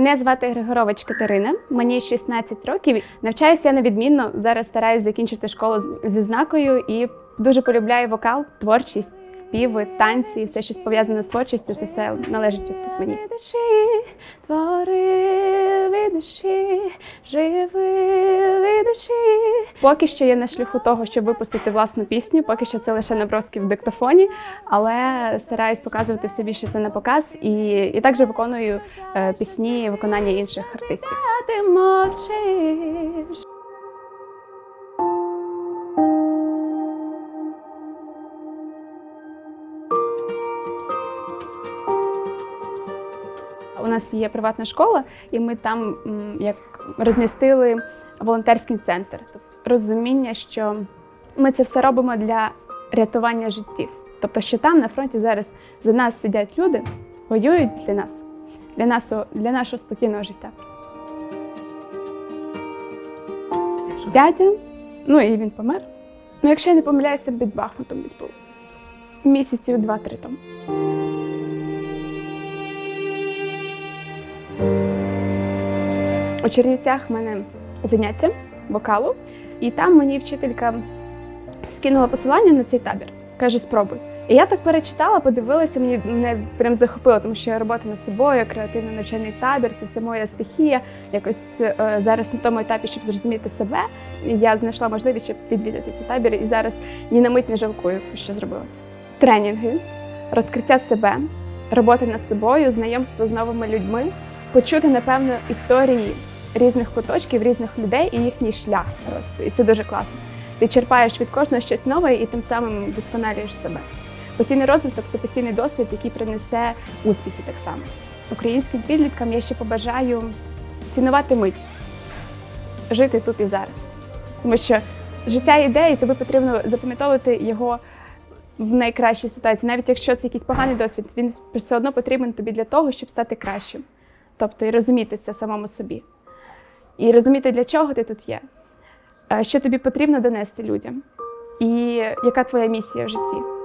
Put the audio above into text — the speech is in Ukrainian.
Мене звати Григорович Катерина, мені 16 років. Навчаюся я невідмінно. Зараз стараюсь закінчити школу з- з відзнакою і дуже полюбляю вокал, творчість, співи, танці, все, що пов'язане з творчістю, це все належить тут мені. Душі, твори душі, живи. Поки що я на шляху того, щоб випустити власну пісню. Поки що це лише наброски в диктофоні, але стараюсь показувати все більше це на показ і, і також виконую е, пісні виконання інших артистів. Ти мовчиш. У нас є приватна школа, і ми там як розмістили волонтерський центр. Розуміння, що ми це все робимо для рятування життів. Тобто, що там на фронті зараз за нас сидять люди, воюють для нас, для нас, для нашого спокійного життя. Просто. Дядя, ну і він помер. Ну, якщо я не помиляюся, під Бахмутом десь був місяців два-три тому. У Чернівцях в мене заняття вокалу, і там мені вчителька скинула посилання на цей табір. Каже, спробуй. І я так перечитала, подивилася, мені мене прям захопило, тому що я робота над собою, креативний навчальний табір, це все моя стихія. Якось е, зараз на тому етапі, щоб зрозуміти себе, я знайшла можливість, щоб відвідати цей табір, і зараз ні на мить не жалкую, що зробила це. Тренінги, розкриття себе, робота над собою, знайомство з новими людьми, почути, напевно, історії різних куточків, різних людей і їхній шлях росту. І це дуже класно. Ти черпаєш від кожного щось нове і тим самим вдосконалюєш себе. Постійний розвиток це постійний досвід, який принесе успіхи так само. Українським підліткам я ще побажаю цінувати мить, жити тут і зараз. Тому що життя йде, і тобі потрібно запам'ятовувати його в найкращій ситуації. Навіть якщо це якийсь поганий досвід, він все одно потрібен тобі для того, щоб стати кращим. Тобто і розуміти це самому собі. І розуміти, для чого ти тут є, е, що тобі потрібно донести людям, і яка твоя місія в житті.